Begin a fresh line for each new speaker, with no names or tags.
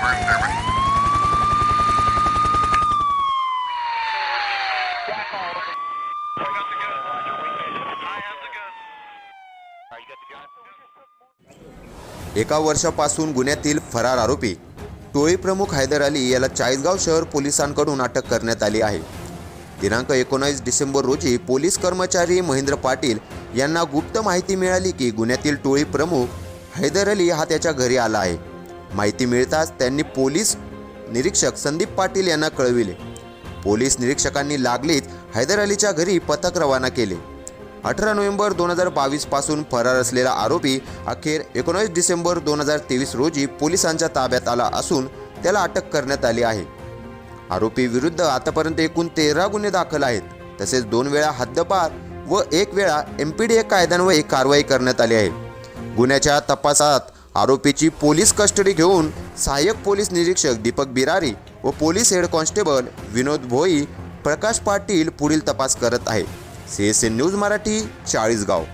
We're in
एका वर्षापासून गुन्ह्यातील फरार आरोपी टोळी प्रमुख हैदर अली याला चाळीसगाव शहर पोलिसांकडून अटक करण्यात आली आहे. दिनांक एकोणीस डिसेंबर रोजी पोलीस कर्मचारी महेंद्र पाटील यांना गुप्त माहिती मिळाली की गुन्ह्यातील टोळी प्रमुख हैदर अली हा त्याच्या घरी आला आहे. माहिती मिळताच त्यांनी पोलीस निरीक्षक संदीप पाटील यांना कळविले. पोलीस निरीक्षकांनी लागलीच हैदर अलीच्या घरी पथक रवाना केले. अठरा नोव्हेंबर दोन हजार बावीसपासून फरार असलेला आरोपी अखेर एकोणीस डिसेंबर दोन हजार तेवीस रोजी पोलिसांच्या ताब्यात आला असून त्याला अटक करण्यात आली आहे. आरोपी विरुद्ध आतापर्यंत एकूण तेरा गुन्हे दाखल आहेत. तसेच दोन वेळा हद्दपार व एक वेळा एम पी डी ए कायद्यान्वये कारवाई करण्यात आली आहे. गुन्ह्याच्या तपासात आरोपीची पोलीस कस्टडी घेऊन सहाय्यक पोलीस निरीक्षक दीपक बिरारी व police head constable Vinod Bhoi Prakash Patil पुढील तपास करत आहे. C S N news Marathi Chalisgaon.